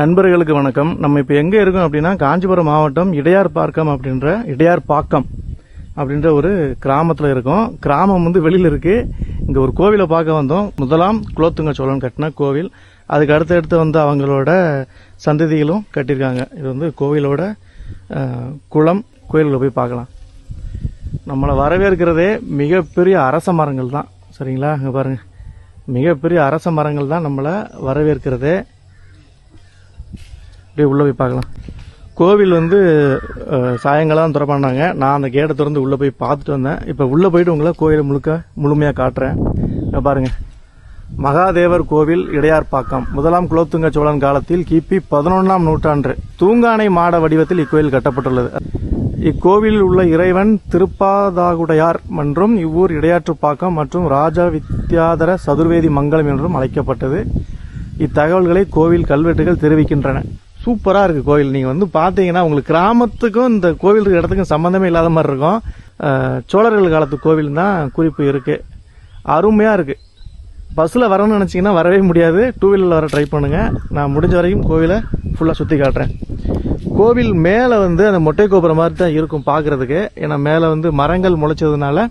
நண்பர்களுக்கு வணக்கம். நம்ம இப்போ எங்கே இருக்கோம் அப்படின்னா காஞ்சிபுரம் மாவட்டம் இடையார் பார்க்கம் அப்படின்ற இடையார் பாக்கம் அப்படின்ற ஒரு கிராமத்தில் இருக்கோம். கிராமம் வந்து வெளியில் இருக்குது இங்கே ஒரு கோவிலை பார்க்க வந்தோம். முதலாம் குலோத்துங்க சோழன் கட்டின கோவில். அதுக்கு அடுத்து அடுத்து வந்து அவங்களோட சந்ததிகளும் கட்டியிருக்காங்க. இது வந்து கோவிலோட குளம். கோயில்களை போய் பார்க்கலாம். நம்மளை வரவேற்கிறதே மிகப்பெரிய அரச மரங்கள் தான். சரிங்களா? இங்கே பாருங்கள் மிகப்பெரிய அரச மரங்கள் தான் நம்மளை வரவேற்கிறதே. அப்படியே உள்ளே போய் பார்க்கலாம். கோவில் வந்து சாயங்காலம் திறப்பானாங்க. நான் அந்த கேட்டை திறந்து உள்ளே போய் பார்த்துட்டு வந்தேன். இப்போ உள்ளே போயிட்டு உங்களை கோயிலை முழுக்க முழுமையாக காட்டுறேன். பாருங்கள் மகாதேவர் கோவில் இடையார்பாக்கம் முதலாம் குலோத்துங்க சோழன் காலத்தில் கிபி பதினொன்றாம் நூற்றாண்டு தூங்கானை மாட வடிவத்தில் இக்கோயில் கட்டப்பட்டுள்ளது. இக்கோவிலில் உள்ள இறைவன் திருப்பாதாகுடையார் மற்றும் இவ்வூர் இடையாற்றுப்பாக்கம் மற்றும் ராஜா வித்யாதர சதுர்வேதி மங்கலம் என்றும் அழைக்கப்பட்டது. இத்தகவல்களை கோவில் கல்வெட்டுகள் தெரிவிக்கின்றன. சூப்பராக இருக்குது கோவில் நீங்கள் வந்து பார்த்தீங்கன்னா உங்களுக்கு கிராமத்துக்கும் இந்த கோவில் இருக்கிற இடத்துக்கும் சம்மந்தமே இல்லாத மாதிரி இருக்கும். சோழர்கள் காலத்து கோவில் தான் குறிப்பு இருக்குது அருமையாக இருக்குது பஸ்ஸில் வரணும்னு நினச்சிங்கன்னா வரவே முடியாது. டூ வீலரில் வர ட்ரை பண்ணுங்கள் நான் முடிஞ்ச வரைக்கும் கோவிலை ஃபுல்லாக சுற்றி காட்டுறேன். கோவில் மேலே வந்து அந்த மொட்டை கோபுரம் மாதிரி தான் இருக்கும் பார்க்குறதுக்கு ஏன்னா மேலே வந்து மரங்கள் முளைச்சதுனால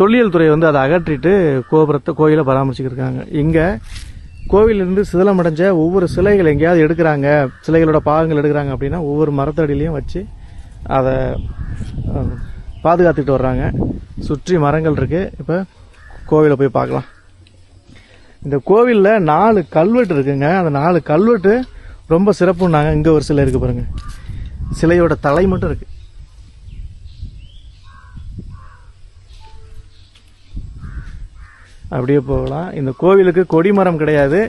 தொல்லியல் துறை வந்து அதை அகற்றிட்டு கோபுரத்தை கோயிலை பராமரிச்சுக்கிருக்காங்க இங்கே கோவிலிருந்து சிதிலமடைஞ்ச ஒவ்வொரு சிலைகள் எங்கேயாவது எடுக்கிறாங்க சிலைகளோட பாகங்கள் எடுக்கிறாங்க அப்படின்னா ஒவ்வொரு மரத்தடியிலையும் வச்சு அதை அஹ், பாதுகாத்துட்டு வர்றாங்க. சுற்றி மரங்கள் இருக்குது இப்போ கோவிலை போய் பார்க்கலாம். இந்த கோவிலில் நாலு கல்வெட்டு இருக்குங்க. அந்த நாலு கல்வெட்டு ரொம்ப சிறப்புன்னாங்க. இங்கே ஒரு சிலை இருக்கு பாருங்க. சிலையோட தலை மட்டும் இருக்குது அப்படியே போகலாம். இந்த கோவிலுக்கு கொடிமரம் கிடையாது.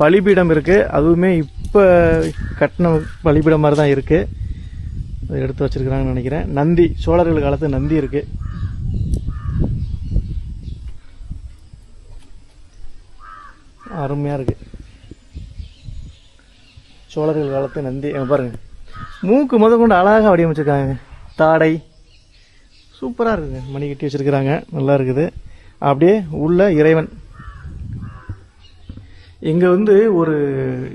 பலிபீடம் இருக்குது அதுவுமே இப்போ கட்டின பலிபீடம் மாதிரி தான் இருக்குது அதை எடுத்து வச்சிருக்கிறாங்கன்னு நினைக்கிறேன். நந்தி சோழர்கள் காலத்து நந்தி இருக்கு. அருமையாக இருக்குது சோழர்கள் காலத்து நந்தி. பாருங்கள் மூக்கு முத கொண்டு அழகாக வடிவமைச்சிருக்காங்க. தாடை. சூப்பராக இருக்குங்க. மணி கட்டி வச்சிருக்கிறாங்க. நல்லா இருக்குது. அப்படியே உள்ள இறைவன். இங்கே வந்து ஒரு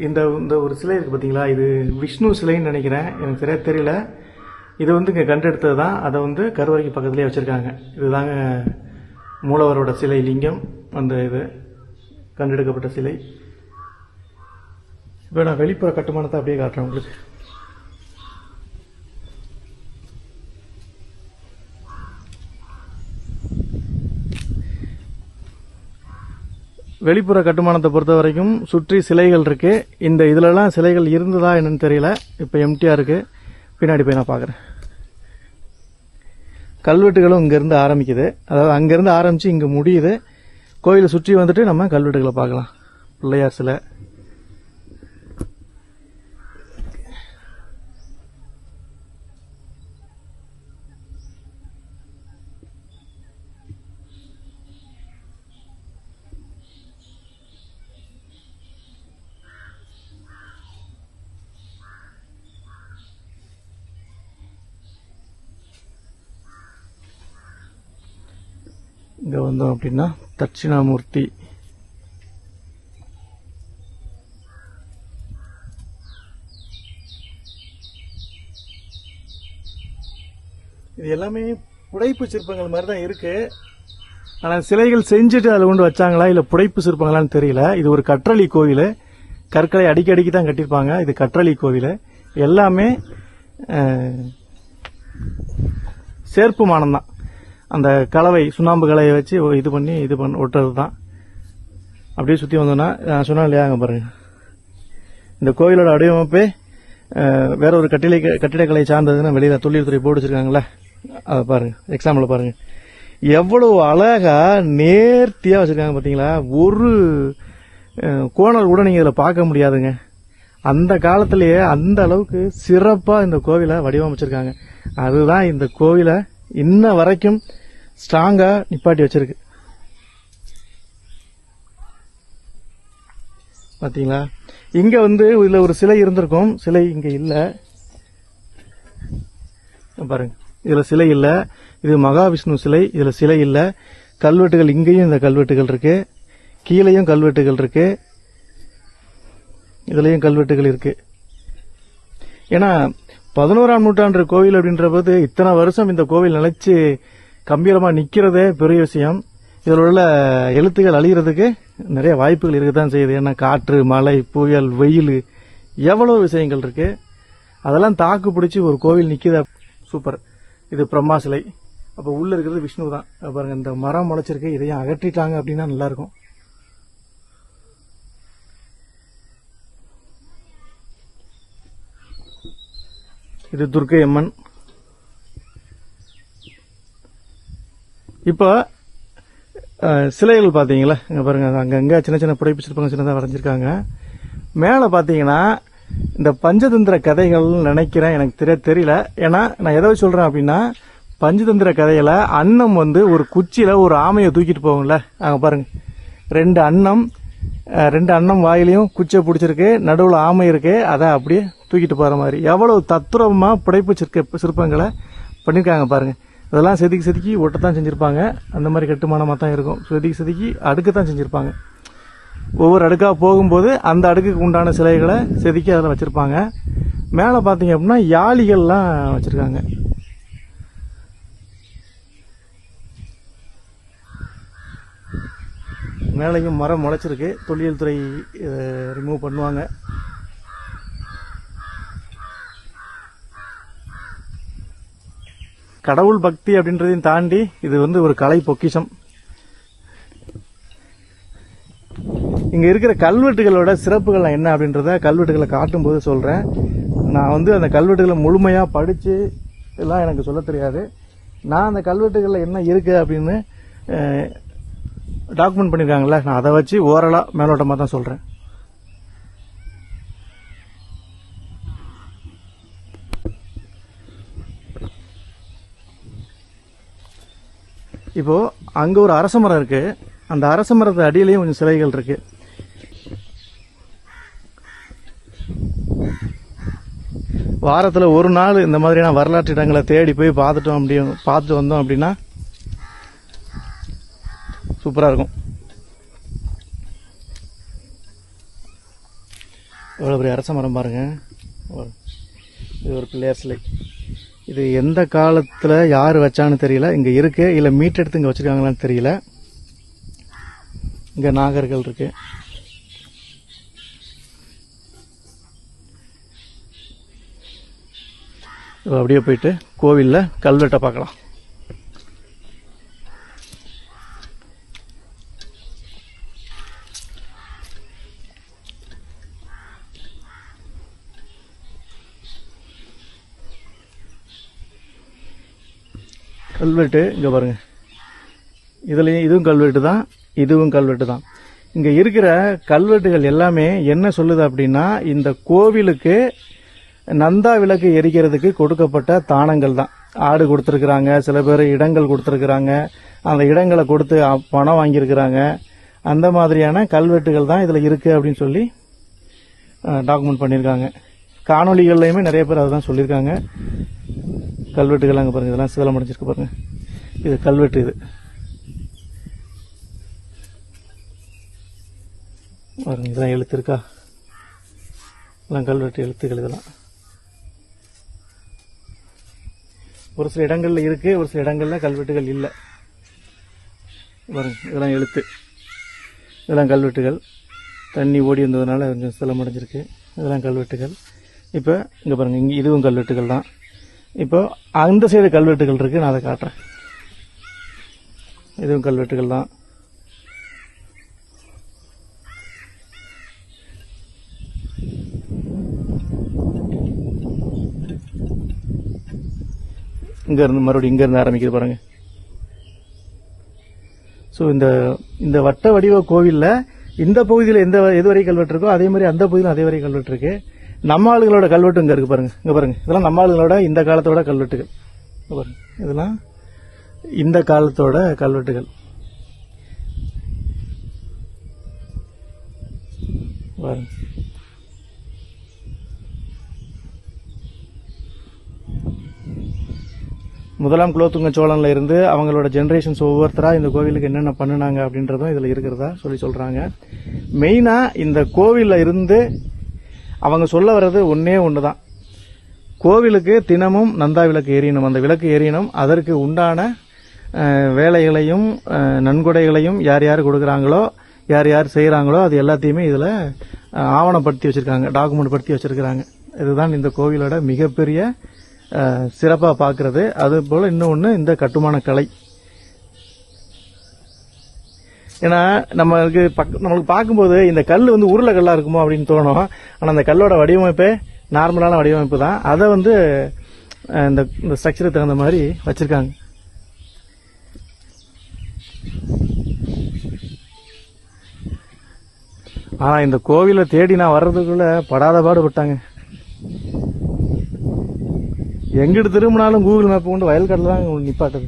இந்த இந்த ஒரு சிலை இருக்குது பார்த்தீங்களா இது விஷ்ணு சிலைன்னு நினைக்கிறேன். எனக்கு சரியாக தெரியல. இது வந்து இங்கே கண்டெடுத்தது தான் அதை வந்து கருவறைக்கு பக்கத்துலேயே வச்சுருக்காங்க. இதுதாங்க மூலவரோட சிலை லிங்கம். அந்த இது கண்டெடுக்கப்பட்ட சிலை. இப்போ நான் வெளிப்புற கட்டுமானத்தை அப்படியே காட்டுறேன் உங்களுக்கு. வெளிப்புற கட்டுமானத்தை பொறுத்த வரைக்கும் சுற்றி சிலைகள் இருக்கு. இந்த இதுலலாம் சிலைகள் இருந்ததா என்னன்னு தெரியல. இப்போ எம்டியா இருக்கு. பின்னாடி போய் நான் பார்க்குறேன் கல்வெட்டுகளும் இங்கேருந்து ஆரம்பிக்குது. அதாவது அங்கேருந்து ஆரம்பித்து இங்கே முடியுது. கோயிலை சுற்றி வந்துட்டு நம்ம கல்வெட்டுகளை பார்க்கலாம். பிள்ளையார் சிலை. இங்கே வந்தோம் அப்படின்னா தட்சிணாமூர்த்தி. இது எல்லாமே புடைப்பு சிற்பங்கள் மாதிரி தான் இருக்குது ஆனால் சிலைகள் செஞ்சுட்டு அதில் கொண்டு வச்சாங்களா இல்லை புடைப்பு சிற்பங்களான்னு தெரியல. இது ஒரு கற்றளி கோவில். கற்களை அடிக்கடிக்கு அடிக்கி தான் கட்டியிருப்பாங்க. இது கற்றளி கோவில். எல்லாமே சேர்ப்பு மானம் தான். அந்த கலவை சுண்ணாம்பு கலவையை வச்சு இது பண்ணி இது பண்ண ஒட்டுறது தான் அப்படியே சுற்றி வந்தோன்னா நான் சொன்னேன் இல்லையா அங்கே பாருங்க. இந்த கோயிலோட வடிவமைப்பே வேற ஒரு கட்டிலை கட்டிடக்கலை சார்ந்ததுன்னு வெளியில் தொழில்துறை போர்டு வச்சுருக்காங்களே அதை பாருங்க எக்ஸாம்பிள் பாருங்க. எவ்வளவு அழகாக நேர்த்தியாக வச்சுருக்காங்க பார்த்தீங்களா ஒரு கோணல் கூட நீங்கள் இதில் பார்க்க முடியாதுங்க. அந்த காலத்திலேயே அந்த அளவுக்கு சிறப்பாக இந்த கோவிலை வடிவமைச்சிருக்காங்க. அதுதான் இந்த கோவிலை இன்ன வரைக்கும் ஸ்ட்ராங்காக நிப்பாட்டி வச்சிருக்கு. பார்த்தீங்களா இங்கே வந்து இதில் ஒரு சிலை இருந்திருக்கும். சிலை இங்கே இல்லை. பாருங்க. இதில் சிலை இல்லை. இது மகாவிஷ்ணு சிலை. இதில் சிலை இல்லை. கல்வெட்டுகள் இங்கேயும் இந்த கல்வெட்டுகள் இருக்கு. கீழேயும் கல்வெட்டுகள் இருக்கு. இதுலேயும் கல்வெட்டுகள் இருக்கு. ஏன்னா பதினோராம் நூற்றாண்டு கோவில் அப்படின்ற போது இத்தனை வருஷம் இந்த கோவில் நிலைச்சு கம்பீரமாக நிற்கிறதே பெரிய விஷயம். இதில் உள்ள எழுத்துக்கள் அழிகிறதுக்கு நிறைய வாய்ப்புகள் இருக்கத்தான் செய்யுது. ஏன்னா காற்று மழை புயல் வெயில் எவ்வளோ விஷயங்கள் இருக்குது அதெல்லாம் தாக்கு பிடிச்சி ஒரு கோவில் நிற்கிது சூப்பர். இது பிரம்மா சிலை. அப்போ உள்ளே இருக்கிறது விஷ்ணு தான். பாருங்கள் இந்த மரம் முளைச்சிருக்கு. இதையும் அகற்றிட்டாங்க அப்படின்னா நல்லாயிருக்கும் இது துர்க்கை அம்மன். இப்போ சிலைகள் பார்த்தீங்களா இங்கே பாருங்க அங்கங்கே சின்ன சின்ன புடைப்பு சிற்பங்கள் சின்னதாக வரைஞ்சிருக்காங்க. மேலே பார்த்தீங்கன்னா இந்த பஞ்சதந்திர கதைகள்னு நினைக்கிறேன் எனக்கு தெரிய தெரியல. ஏன்னா நான் எதை சொல்கிறேன் அப்படின்னா பஞ்சதந்திர கதையில் அன்னம் வந்து ஒரு குச்சியில் ஒரு ஆமையை தூக்கிட்டு போகும்ல. அங்கே பாருங்க. ரெண்டு அன்னம் ரெண்டு அன்னம் வாயிலையும் குச்சியை பிடிச்சிருக்கு நடுவில் ஆமை இருக்குது அதை அப்படியே தூக்கிட்டு போகிற மாதிரி. எவ்வளோ தத்துரமாக புடைப்பு சிற்க சிற்பங்களை பண்ணியிருக்காங்க பாருங்கள் அதெல்லாம் செதுக்கி செதுக்கி ஒட்டத்தான் செஞ்சுருப்பாங்க. அந்த மாதிரி கட்டுமானமாக தான் இருக்கும். செதுக்கி செதுக்கி அடுக்கு தான் செஞ்சுருப்பாங்க. ஒவ்வொரு அடுக்காக போகும்போது அந்த அடுக்குக்கு உண்டான சிலைகளை செதுக்கி அதில் வச்சுருப்பாங்க. மேலே பார்த்தீங்க அப்படின்னா யாளிகள்லாம் வச்சுருக்காங்க. மேலேயும் மரம் முளைச்சிருக்கு. தொழில் துறை ரிமூவ் பண்ணுவாங்க. கடவுள் பக்தி அப்படின்றதையும் தாண்டி இது வந்து ஒரு கலை பொக்கிஷம். இங்க இருக்கிற கல்வெட்டுகளோட சிறப்புகள் என்ன அப்படின்றத கல்வெட்டுகளை காட்டும் போது சொல்றேன். நான் வந்து அந்த கல்வெட்டுகளை முழுமையா படிச்சு எல்லாம் எனக்கு சொல்ல தெரியாது. நான் அந்த கல்வெட்டுகளில் என்ன இருக்கு அப்படின்னு டாக்குமெண்ட் பண்ணிருக்காங்கல்ல நான் அதை வச்சு ஓரலாக மேலோட்டமாக தான் சொல்றேன். இப்போது அங்கே ஒரு அரச மரம் இருக்குது அந்த அரச மரத்து அடியிலையும் கொஞ்சம் சிலைகள் இருக்குது வாரத்தில் ஒரு நாள் இந்த மாதிரியான வரலாற்று இடங்களை தேடி போய் பார்த்துட்டோம் அப்படியும் பார்த்துட்டு வந்தோம் அப்படின்னா சூப்பராக இருக்கும். இவ்வளோ பெரிய அரச மரம் பாருங்கள் இது ஒரு பிள்ளையார் சிலை. இது எந்த காலத்தில் யார் வச்சான்னு தெரியல. இங்கே இருக்குது இல்லை மீட்டெடுத்து எடுத்து வச்சுருக்காங்களான்னு தெரியல. இங்கே நாகர்கள் இருக்கு. அப்படியே போயிட்டு கோவிலில் கல்வெட்டை பார்க்கலாம். கல்வெட்டு இங்கே பாருங்க. இதுலேயும் இதுவும் கல்வெட்டு தான் இதுவும் கல்வெட்டு தான். இங்கே இருக்கிற கல்வெட்டுகள் எல்லாமே என்ன சொல்லுது அப்படின்னா இந்த கோவிலுக்கு நந்தா விளக்கு எரிக்கிறதுக்கு கொடுக்கப்பட்ட தானங்கள் தான். ஆடு கொடுத்துருக்குறாங்க சில பேர் இடங்கள் கொடுத்துருக்குறாங்க அந்த இடங்களை கொடுத்து பணம் வாங்கியிருக்கிறாங்க. அந்த மாதிரியான கல்வெட்டுகள் தான் இதில் இருக்குது அப்படின்னு சொல்லி டாக்குமெண்ட் பண்ணியிருக்காங்க. காணொளிகள்லையுமே நிறைய பேர் அதுதான் சொல்லியிருக்காங்க. கல்வெட்டுகள் அங்கே பாருங்கள் இதெல்லாம் சிதலம் அடைஞ்சிருக்கு பாருங்கள் இது கல்வெட்டு இது. பாருங்க இதெல்லாம் எழுத்து இருக்கா இதெல்லாம் கல்வெட்டு எழுத்துக்கள் இதெல்லாம். ஒரு சில இடங்களில் இருக்குது ஒரு சில இடங்களில் கல்வெட்டுகள் இல்லை. பாருங்க இதெல்லாம் எழுத்து. இதெல்லாம் கல்வெட்டுகள். தண்ணி ஓடி வந்ததுனால கொஞ்சம் சிதலம் அடைஞ்சிருக்கு. இதெல்லாம் கல்வெட்டுகள். இப்போ இங்கே பாருங்கள் இங்கே இதுவும் கல்வெட்டுகள் தான். இப்போ அந்த சைடு கல்வெட்டுகள் இருக்கு நான் அதை காட்டுறேன். இதுவும் கல்வெட்டுகள் தான். இங்க இருந்து மறுபடியும் இங்க இருந்து ஆரம்பிக்குது பாருங்க. ஸோ இந்த இந்த வட்ட வடிவ கோவில்ல இந்த பகுதியில் எந்த எது வரை கல்வெட்டு இருக்கோ அதே மாதிரி அந்த பகுதியில் அதே வரை கல்வெட்டு இருக்குது நம்ம ஆளுகளோட கல்வெட்டு இங்கே இருக்கு பாருங்க. இங்கே பாருங்க. இதெல்லாம் நம்ம ஆளுகளோட இந்த காலத்தோட கல்வெட்டுகள். பாருங்க. இதெல்லாம் இந்த காலத்தோட கல்வெட்டுகள். பாருங்க. முதலாம் குலோத்துங்க சோழன்ல இருந்து அவங்களோட ஜென்ரேஷன்ஸ் ஒவ்வொருத்தராக இந்த கோவிலுக்கு என்னென்ன பண்ணுனாங்க அப்படின்றதும் இதில் இருக்கிறதா சொல்லி சொல்கிறாங்க மெயினாக இந்த கோவிலில் இருந்து அவங்க சொல்ல வர்றது ஒன்னே ஒன்று தான் கோவிலுக்கு தினமும் நந்தா விளக்கு எரியணும் அந்த விளக்கு எரியணும் அதற்கு உண்டான வேலைகளையும் நன்கொடைகளையும் யார் யார் கொடுக்குறாங்களோ யார் யார் செய்கிறாங்களோ அது எல்லாத்தையுமே இதில் ஆவணப்படுத்தி வச்சுருக்காங்க டாக்குமெண்ட் படுத்தி வச்சுருக்கிறாங்க. இதுதான் இந்த கோவிலோட மிகப்பெரிய சிறப்பாக பார்க்குறது அது போல் இன்னொன்று இந்த கட்டுமான கலை. ஏன்னா நம்மளுக்கு பக் நம்மளுக்கு பார்க்கும்போது இந்த கல் வந்து உருளை கல்லாக இருக்குமோ அப்படின்னு தோணும். ஆனால் அந்த கல்லோட வடிவமைப்பே நார்மலான வடிவமைப்பு தான். அதை வந்து இந்த இந்த ஸ்ட்ரக்சருக்கு தகுந்த மாதிரி வச்சிருக்காங்க. ஆனால் இந்த கோவிலை தேடி நான் வர்றதுக்குள்ளே படாத பாடுபட்டாங்க. எங்கிட்டு திரும்பினாலும் கூகுள் மேப் கொண்டு வயல்காட்டில் தான் நிப்பாட்டுது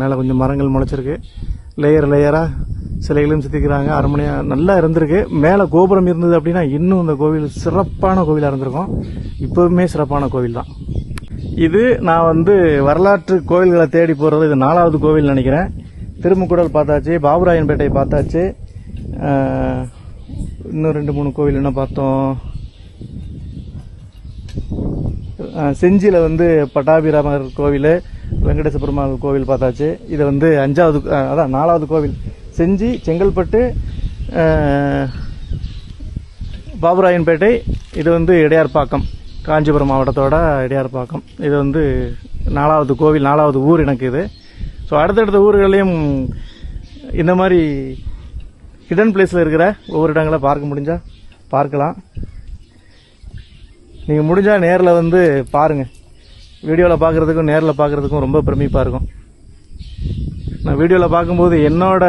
மேலே கொஞ்சம் மரங்கள் முளைச்சிருக்கு. லேயர் லேயராக சிலைகளும் சுத்திக்கிறாங்க. அரண்மனையாக நல்லா இருந்திருக்கு. மேலே கோபுரம் இருந்தது அப்படின்னா இன்னும் இந்த கோவில் சிறப்பான கோவிலாக இருந்திருக்கும். இப்போவுமே சிறப்பான கோவில் தான். இது நான் வந்து வரலாற்று கோவில்களை தேடி போகிறது இது நாலாவது கோவில் நினைக்கிறேன். திருமுக்குடல் பார்த்தாச்சு பாபுராயன்பேட்டை பார்த்தாச்சு. இன்னும் ரெண்டு மூணு கோவில் என்ன பார்த்தோம்? செஞ்சியில் வந்து பட்டாபிராமர் கோவில். வெங்கடேச பெருமாள் கோவில் பார்த்தாச்சு. இது வந்து அஞ்சாவது அதான் நாலாவது கோவில். செஞ்சி செங்கல்பட்டு பாபுராயன்பேட்டை இது வந்து இடையார்பாக்கம் காஞ்சிபுரம் மாவட்டத்தோட இடையார்பாக்கம். இது வந்து நாலாவது கோவில் நாலாவது ஊர் எனக்கு இது. ஸோ அடுத்தடுத்த ஊர்களையும் இந்த மாதிரி ஹிடன் பிளேஸில் இருக்கிற ஒவ்வொரு இடங்களை பார்க்க முடிஞ்சால் பார்க்கலாம். நீங்கள் முடிஞ்சால் நேரில் வந்து பாருங்கள் வீடியோவில் பார்க்குறதுக்கும் நேரில் பார்க்குறதுக்கும் ரொம்ப பிரமிப்பாக இருக்கும். நான் வீடியோவில் பார்க்கும்போது என்னோட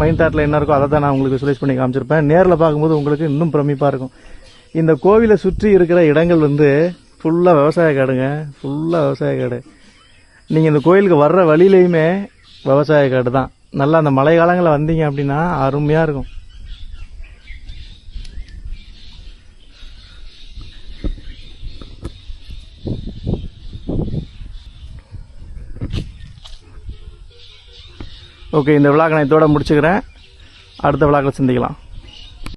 மைண்ட் தாட்டில் என்ன இருக்கோ அதை தான் நான் உங்களுக்கு விசுவலைஸ் பண்ணி காமிச்சிருப்பேன். நேரில் பார்க்கும்போது உங்களுக்கு இன்னும் பிரமிப்பாக இருக்கும். இந்த கோவிலை சுற்றி இருக்கிற இடங்கள் வந்து ஃபுல்லாக விவசாய காடுங்க. ஃபுல்லாக விவசாய காடு. நீங்கள் இந்த கோயிலுக்கு வர்ற வழியிலையுமே விவசாய காடு தான். நல்லா அந்த மழை காலங்களில் வந்தீங்க அப்படின்னா அருமையாக இருக்கும். ஓகே இந்த விழாக்கை நான் இதோட முடிச்சுக்கிறேன். அடுத்த விழாக்களை சந்திக்கலாம்.